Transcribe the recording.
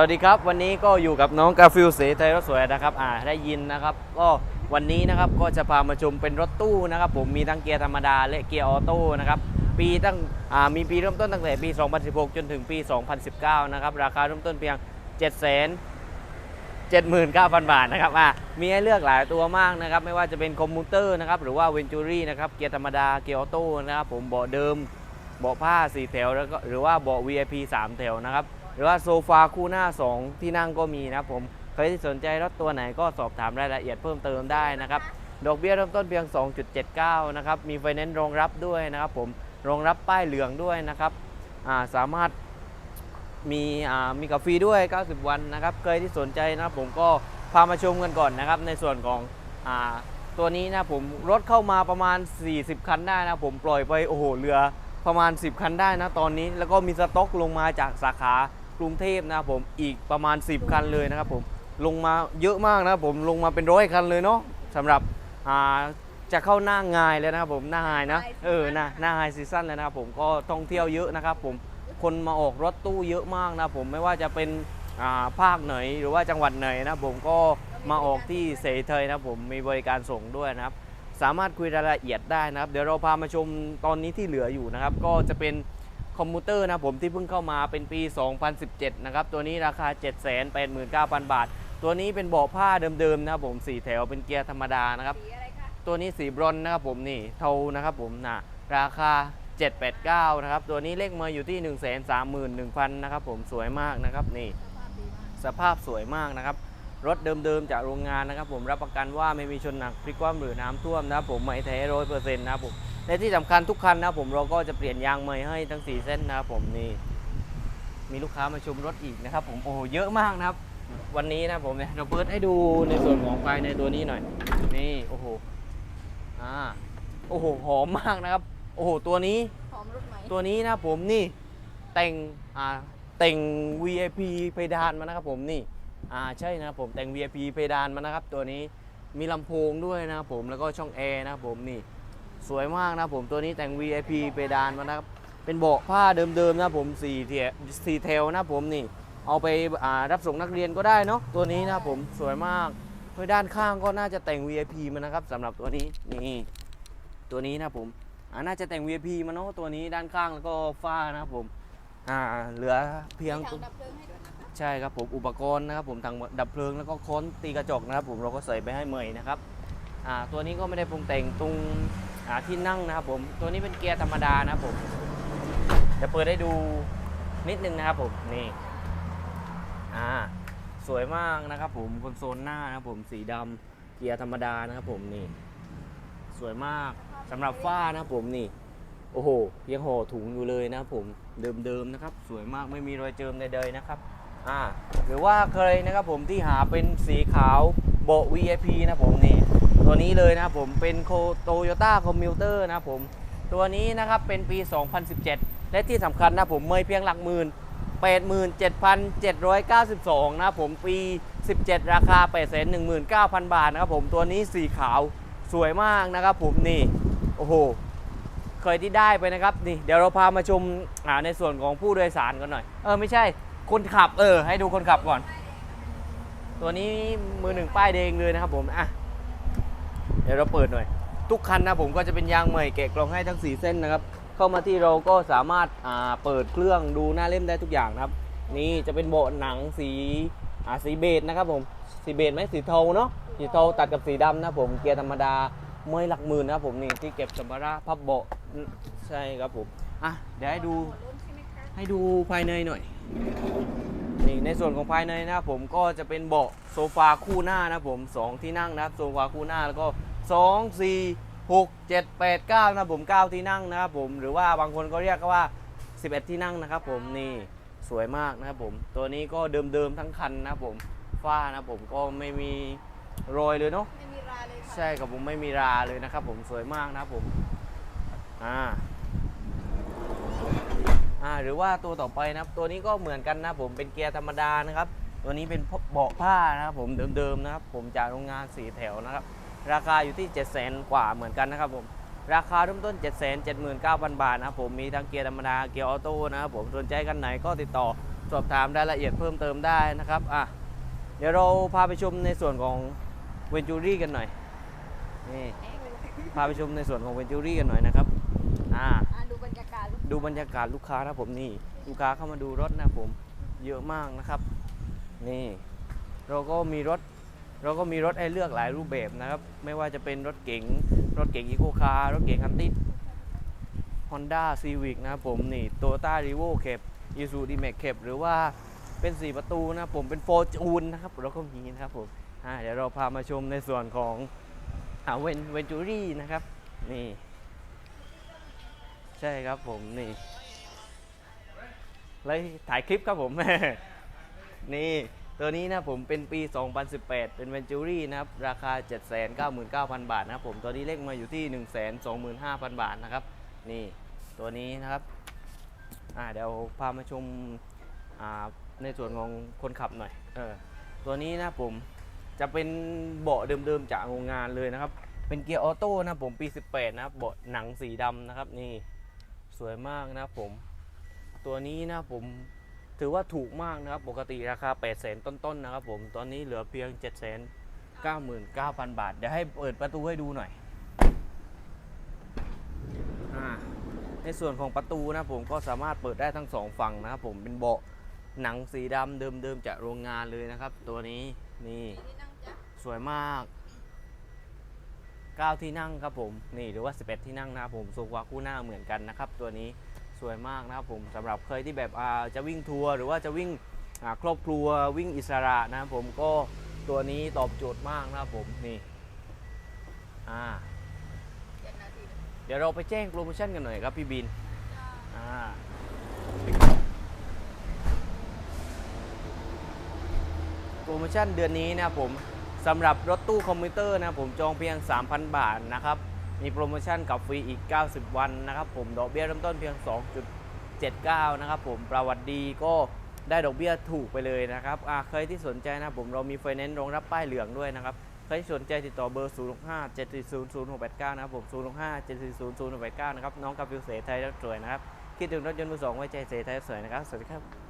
วัสดีครับ วันนี้ก็อยู่กับน้องกาฟิลเสไทยรถสวยนะครับอ่าได้ยินนะครับ ก็วันนี้นะครับก็จะพามาชมเป็นรถตู้นะครับ ผมมีทั้งเกียร์ธรรมดาและเกียร์ออโต้นะครับปีตั้งอ่ามีปีเริ่มต้นตั้งแต่ปี 2016 จนถึงปี 2019 นะครับ ราคาเริ่มต้นเพียง 7 0 0 0 0 79,000 บาทนะครับอะมีให้เลือกหลายตัวมากนะครับ ไม่ว่าจะเป็นคอมมูเตอร์นะครับ หรือว่าเวนจูรี่นะครับ เกียร์ธรรมดา เกียร์ออโต้นะครับ ผมเบาะเดิม เบาะผ้า 4 แถว แล้วก็ หรือว่าเบาะ VIP 3 แถวนะครับ หรือว่าโซฟาคู่หน้า 2 ที่นั่งก็มีนะครับผมใครที่สนใจรถตัวไหนก็สอบถามรายละเอียดเพิ่มเติมได้นะครับดอกเบี้ยเริ่มต้นเพียง 2.79 นะครับ มีไฟแนนซ์รองรับด้วยนะครับผม รองรับป้ายเหลืองด้วยนะครับาสามารถมีมีกาแฟด้วย 90 วันนะครับใครที่สนใจนะครับผมก็พามาชมกันก่อนนะครับ ในส่วนของอตัวนี้นะผมรถเข้ามาประมาณ 40 คันได้นะผมปล่อยไปโอ้โหเรือประมาณ 10 คันได้นะตอนนี้ แล้วก็มีสต็อกลงมาจากสาขา กรุงเทพนะครับผมอีกประมาณ 10 คันเลยนะครับผมลงมาเยอะมากนะครับผมลงมาเป็นร้อยคันเลยเนาะสำหรับอ่าจะเข้าหน้างายเลยนะครับผมหน้าไฮนะเออหน้าหน้าไฮซีซั่นเลยนะครับผมก็ท่องเที่ยวเยอะนะครับผมคนมาออกรถตู้เยอะมากนะผมไม่ว่าจะเป็นอ่าภาคไหนหรือว่าจังหวัดไหนนะผมก็มาออกที่เสเทยนะผมมีบริการส่งด้วยนะครับ สามารถคุยรายละเอียดได้นะครับ เดี๋ยวเราพามาชมตอนนี้ที่เหลืออยู่นะครับ ก็จะเป็น คอมพิวเตอร์นะผมที่เพิ่งเข้ามาเป็นปี 2017 นะครับ ตัวนี้ราคา 789,000 บาท ตัวนี้เป็นเบาะผ้าเดิมๆนะครับผมสีแถวเป็นเกียร์ธรรมดานะครับสีอะไรคะตัวนี้สีบรอนซ์นะครับผมนี่เทานะครับผมนะราคา 789 นะครับ ตัวนี้เลขมาอยู่ที่ 1 3 1 0 0 0 นะครับผมสวยมากนะครับนี่สภาพดีมากสภาพสวยมากนะครับ รถเดิมๆจากโรงงานนะครับผมรับประกันว่าไม่มีชนหนักพลิกคว่ำหรือน้ำท่วมนะครับผมไม่แท้ร้อยเปอร์เซ็นต์นะครับผมและที่สำคัญทุกคันนะครับผมเราก็จะเปลี่ยนยางใหม่ให้ทั้ง 4 เส้นนะครับผมนี่มีลูกค้ามาชมรถอีกนะครับผมโอ้โหเยอะมากนะครับ วันนี้นะผมเนี่ยเราเปิดให้ดูในส่วนของภายในตัวนี้หน่อย นี่โอ้โหอ่าโอ้โหหอมมากนะครับ โอ้โหตัวนี้หอมรถไหมตัวนี้นะผมนี่แต่งอ่าแต่ง VIP เพดานมานะครับผมนี่ อ่าใช่นะผมแต่ง VIP เพดานมานะครับ ตัวนี้มีลำโพงด้วยนะผมแล้วก็ช่องแอร์นะผมนี่สวยมากนะผมตัวนี้แต่ง VIP เพดานมานะครับเป็นเบาะผ้าเดิมๆนะผมสี่เทียสี่เทลนะผมนี่ เอาไปอ่ารับส่งนักเรียนก็ได้เนาะตัวนี้นะผมสวยมากโดยด้านข้างก็น่าจะแต่ง VIP มานะครับสำหรับตัวนี้นี่ตัวนี้นะผมอ่าน่าจะแต่ง VIP มาเนาะตัวนี้ด้านข้างแล้วก็ฝ้านะผมอ่าเหลือเพียงตัวดับเพลิงให้ด้วย ใช่ครับผมอุปกรณ์นะครับผมทางดับเพลิงแล้วก็ค้นตีกระจกนะครับ ผมเราก็ใส่ไปให้เมยนะครับอ่าตัวนี้ก็ไม่ได้ปรุงแต่งตรงอ่าที่นั่งนะครับผมตัวนี้เป็นเกียร์ธรรมดานะครับผมจะเปิดให้ดูนิดนึงนะครับผมนี่อ่าสวยมากนะครับผมคอนโซลหน้านะครับผมสีดำเกียร์ธรรมดานะครับผมนี่ สวยมากสำหรับฝ้านะครับผมนี่โอ้โหยังห่อถุงอยู่เลยนะครับผมเดิมๆนะครับ สวยมากไม่มีรอยเจิมใดๆนะครับ อ่าหรือว่าใครนะครับผมที่หาเป็นสีขาวโบะ VIP นะผมนี่ตัวนี้เลยนะครับผมเป็นโคโตโยต้าคอมมิวเตอร์นะครับผมตัวนี้นะครับเป็นปี 2017 และที่สำคัญนะผมเมยเพียงหลักหมื่น87,792 นะครับผมปี 17 ราคา 819,000 บาทนะครับผมตัวนี้สีขาวสวยมากนะครับผมนี่ โอ้โห เคยที่ได้ไปนะครับ นี่ เดี๋ยวเราพามาชมในส่วนของผู้โดยสารกันหน่อย เออ ไม่ใช่ คนขับเออ ให้ดูคนขับก่อน ตัวนี้มือหนึ่งป้ายแดงเลยนะครับผมอะเดี๋ยวเราเปิดหน่อย ทุกคันนะผมก็จะเป็นยางใหม่แกะกล่องให้ทั้ง 4 เส้นนะครับ เข้ามาที่เราก็สามารถอ่าเปิดเครื่องดูหน้าเล่มได้ทุกอย่างนะครับ นี่จะเป็นโบะหนังสีอ่าสีเบจนะครับผมสีเบจไหมสีเทาเนาะสีเทาตัดกับสีดำนะผมเกียร์ธรรมดาเมยหลักหมื่นนะครับผมนี่ที่เก็บสัมภาระพับเบาะใช่ครับผมอะเดี๋ยวให้ดูให้ดูภายในหน่อย นี่ในส่วนของภายในนะครับผมก็จะเป็นเบาะโซฟาคู่หน้านะครับผม 2 ที่นั่งนะครับโซฟาคู่หน้าแล้วก็ 2 4 6 7 8 9นะครับผม9ที่นั่งนะครับผมหรือว่าบางคนก็เรียกว่า 11 ที่นั่งนะครับผมนี่สวยมากนะครับผมตัวนี้ก็เดิมๆทั้งคันนะครับผมฝ้านะครับผมก็ไม่มีรอยเลยเนาะไม่มีราเลยค่ะใช่ครับผมไม่มีราเลยนะครับผมสวยมากนะครับผมอ่าอ่า หรือว่าตัวต่อไปนะครับ ตัวนี้ก็เหมือนกันนะผมเป็นเกียร์ธรรมดานะครับ ตัวนี้เป็นเบาะผ้านะครับผมเดิมๆนะครับ ผมจากโรงงานสีแถวนะครับ ราคาอยู่ที่7 0 0 0 0กว่าเหมือนกันนะครับผมราคาเริ่มต้น 7 7 9 0 0 0 บาทนะครับผมมีทั้งเกียร์ธรรมดาเกียร์ออโต้นะครับผมสนใจกันไหนก็ติดต่อสอบถามรายละเอียดเพิ่มเติมได้นะครับอะเดี๋ยวเราพาไปชมในส่วนของเวนจูรี่กันหน่อยนี่พาไปชมในส่วนของเวนจูรี่กันหน่อยนะครับอ่าอะดู ดูบรรยากาศลูกค้านะผมนี่ ลูกค้าเข้ามาดูรถนะผมเยอะมากนะครับ นี่ เราก็มีรถ เราก็มีรถให้เลือกหลายรูปแบบนะครับ ไม่ว่าจะเป็นรถเก๋งรถเก๋งอีโคคาร์รถเก๋งคันติด Honda Civic นะครับผมนี่ Toyota r e v o เข็บ Isuzu D-Max เข็บหรือว่าเป็น 4 ประตูนะครับผมเป็น Fortune นะครับเราก็มีนะครับผมเดี๋ยวเราพามาชมในส่วนของเวนเวนจูรี่นะครับ นี่ ใช่ครับผมนี่เลยถ่ายคลิปครับผม นี่ตัวนี้นะผมเป็นปี 2018 เป็นเวนจูรี่นะครับ ราคา 799,000 บาทนะครับผมตัวนี้เลขมาอยู่ที่ 125,000 บาทนะครับ นี่ตัวนี้นะครับอ่าเดี๋ยวพามาชมอ่าในส่วนของคนขับหน่อยเออตัวนี้นะผมจะเป็นเบาะเดิมๆจากโรงงานเลยนะครับ เป็นเกียร์ออโต้นะผมปี 18 นะครับเบาะหนังสีดำนะครับนี่ สวยมากนะครับผม ตัวนี้นะผมถือว่าถูกมากนะครับ ปกติราคา 8 0 0 0 0 ต้นๆนะครับผมตอนนี้เหลือเพียง 7 9 9 0 0 0 บาท เดี๋ยวให้เปิดประตูให้ดูหน่อยอาในส่วนของประตูนะผมก็สามารถเปิดได้ทั้งสองฝั่งนะครับผมเป็นเบาะหนังสีดำเดิมๆจากโรงงานเลยนะครับ ตัวนี้นี่นี่นั่งจ้ะสวยมาก 9 ที่นั่งครับผมนี่หรือว่า 11 ที่นั่งนะครับผมโซฟาคู่หน้าเหมือนกันนะครับตัวนี้สวยมากนะครับผมสำหรับเคยที่แบบจะวิ่งทัวร์หรือว่าจะวิ่งครอบครัววิ่งอิสระนะครับผมก็ตัวนี้ตอบโจทย์มากนะครับผมนี่อ่าเดี๋ยวเราไปแจ้งโปรโมชั่นกันหน่อยครับพี่บินอ่าโปรโมชั่นเดือนนี้นะครับผม สำหรับรถตู้คอมพิวเตอร์นะผมจองเพียง 3,000 บาทนะครับมีโปรโมชั่นกับฟรีอีก 90 วันนะครับผมดอกเบี้ยเริ่มต้นเพียง 2.79 นะครับผมประวัติดีก็ได้ดอกเบี้ยถูกไปเลยนะครับใครที่สนใจนะผมเรามีไฟแนนซ์รองรับป้ายเหลืองด้วยนะครับใครที่สนใจติดต่อเบอร์ 0 6 5 7 4 0 0 6 8 9 นะครับผม 0 6 5 7 4 0 0 6 8 9 นะครับ น้องกาฟิวเสไทยรถสวยนะครับ คิดถึงรถยนต์มือสองไว้ใจเสไทยรสวยนะครับ สวัสดีครับ